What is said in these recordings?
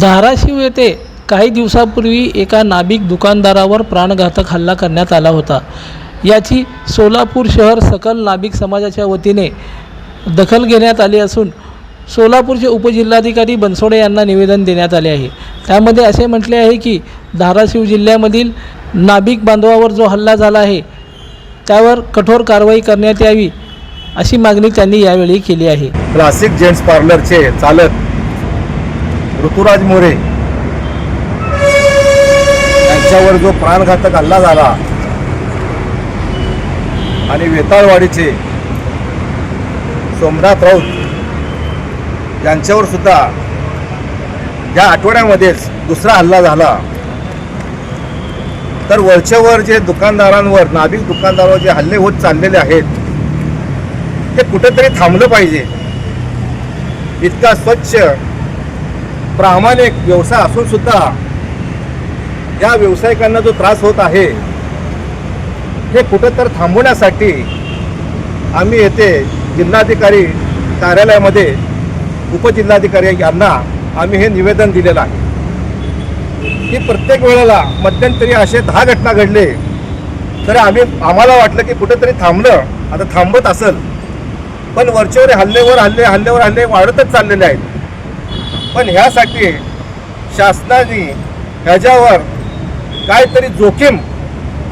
धाराशिव येथे काही दिवसापूर्वी एका नाभिक दुकानदारावर प्राणघातक हल्ला करण्यात आला होता. याची सोलापूर शहर सकल नाभिक समाजाच्या वतीने दखल घेण्यात आली असून सोलापूरचे उपजिल्हाधिकारी बनसोडे यांना निवेदन देण्यात आले आहे. त्यामध्ये असे म्हटले आहे की धाराशिव जिल्ह्यामधील नाभिक बांधवावर जो हल्ला झाला आहे त्यावर कठोर कारवाई करण्यात यावी अशी मागणी त्यांनी यावेळी केली आहे. क्लासिक जेंट्स पार्लरचे चालक ऋतुराज मोरे यांच्यावर जो प्राणघातक हल्ला झाला आणि वेताळवाडीचे सोमनाथ राऊत यांच्यावर सुद्धा या आठवड्यामध्येच दुसरा हल्ला झाला. तर वरच्यावर जे दुकानदारांवर नाभिक दुकानदारांवर जे हल्ले होत चाललेले आहेत ते कुठेतरी थांबलं पाहिजे. इतका स्वच्छ प्रामाणिक व्यवसाय असून सुद्धा या व्यावसायिकांना जो त्रास होत आहे हे कुठंतर थांबवण्यासाठी आम्ही येथे जिल्हाधिकारी कार्यालयामध्ये उपजिल्हाधिकारी यांना आम्ही हे निवेदन दिलेलं आहे. की प्रत्येक वेळेला मध्यंतरी असे दहा घटना घडले तर आम्ही आम्हाला वाटलं की कुठेतरी थांबलं आता थांबत असेल. पण वरचेवर हल्लेवर हल्ले हल्लेवर हल्ले वाढतच चाललेले आहेत. पण ह्यासाठी शासनाने ह्याच्यावर काहीतरी जोखीम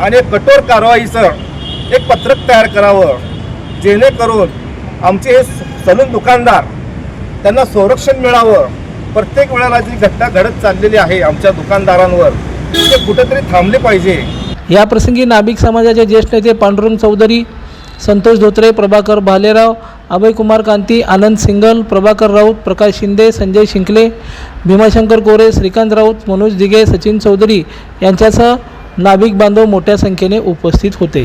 आणि कठोर कारवाईचं एक पत्रक तयार करावं जेणेकरून आमचे हे सलून दुकानदार त्यांना संरक्षण मिळावं. प्रत्येक वेळेला जी घटना घडत चाललेली आहे आमच्या दुकानदारांवर ते कुठेतरी थांबले पाहिजे. या प्रसंगी नाभिक समाजाचे ज्येष्ठ नेते पांडुरंग चौधरी संतोष धोत्रे प्रभाकर भालेराव अभयकुमार कांती आनंद सिंगल प्रभाकर राऊत प्रकाश शिंदे संजय शिंकले भीमाशंकर कोरे श्रीकांत राऊत मनोज दिघे सचिन चौधरी यांच्यासह नाभिक बांधव मोठ्या संख्येने उपस्थित होते.